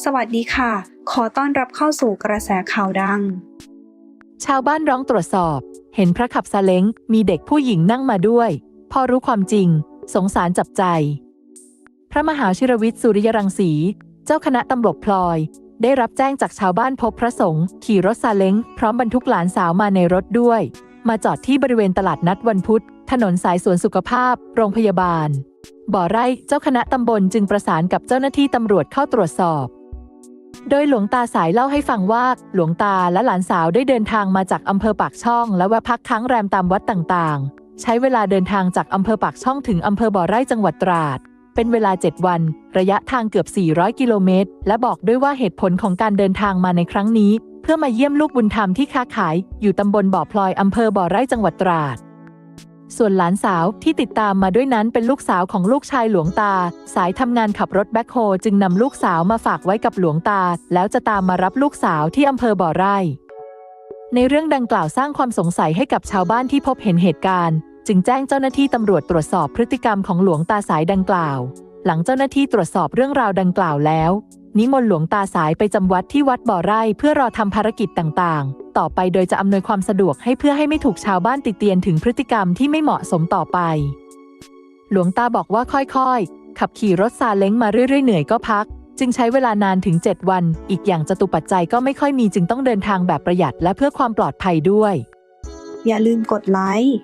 สวัสดีค่ะ ขอต้อนรับเข้าสู่กระแสข่าวดัง ชาวบ้านร้องตรวจสอบ เห็นพระขับซาเล้งมีเด็กผู้หญิงนั่งมาด้วย พอรู้ความจริง สงสารจับใจ พระมหาชิรวิทย์สุริยรังสี เจ้าคณะตำรวจพลอย ได้รับแจ้งจากชาวบ้านพบพระสงฆ์ขี่รถซาเล้งพร้อมบรรทุกหลานสาวมาในรถด้วย มาจอดที่บริเวณตลาดนัดวันพุธ ถนนสายสวนสุขภาพ โรงพยาบาล บ่อไร่เจ้าคณะตำบลจึงประสานกับเจ้าหน้าที่ตำรวจเข้าตรวจสอบ โดยหลวงตาสายเล่าให้ฟังว่า หลวงตาและหลานสาวได้เดินทางมาจากอำเภอปากช่อง และแวะพักค้างแรมตามวัดต่างๆ ใช้เวลาเดินทางจากอำเภอปากช่องถึงอำเภอบ่อไร่จังหวัดตราด เป็นเวลา 7 วัน ระยะทางเกือบ 400 กิโลเมตร และบอกด้วยว่าเหตุผลของการเดินทางมาในครั้งนี้ เพื่อมาเยี่ยมลูกบุญธรรมที่ค้าขาย อยู่ตำบลบ่อพลอยอำเภอบ่อไร่จังหวัดตราด ส่วนหลานสาวที่ติดตามมาด้วยนั้นเป็นลูกสาวของลูกชายหลวงตา สายทำงานขับรถแบ็คโฮจึงนำลูกสาวมาฝากไว้กับหลวงตา แล้วจะตามมารับลูกสาวที่อำเภอบ่อไร่ ในเรื่องดังกล่าวสร้างความสงสัยให้กับชาวบ้านที่พบเห็นเหตุการณ์ จึงแจ้งเจ้าหน้าที่ตำรวจตรวจสอบพฤติกรรมของหลวงตาสายดังกล่าว หลังเจ้าหน้าที่ตรวจสอบเรื่องราวดังกล่าวแล้ว นิมนต์หลวงตาสายไปจำวัดที่วัดบ่อไร่เพื่อรอทำภารกิจต่างๆ ต่อไปโดยจะอำนวยความสะดวกให้เพื่อให้ไม่ถูกชาวบ้านติเตียนถึงพฤติกรรมที่ไม่เหมาะสมต่อไป หลวงตาบอกว่าค่อยๆ ขับขี่รถซาเล้งมาเรื่อยๆเหนื่อยก็พัก จึงใช้เวลานานถึง 7 วัน อีกอย่างจตุปัจจัยก็ไม่ค่อยมีจึงต้องเดินทางแบบประหยัดและเพื่อความปลอดภัยด้วย อย่าลืมกดไลค์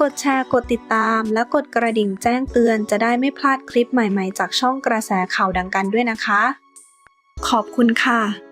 กดแชร์กดติดตาม และกดกระดิ่งแจ้งเตือนจะได้ไม่พลาดคลิปใหม่ๆ จากช่องกระแสข่าวดังกันด้วยนะคะ ขอบคุณค่ะ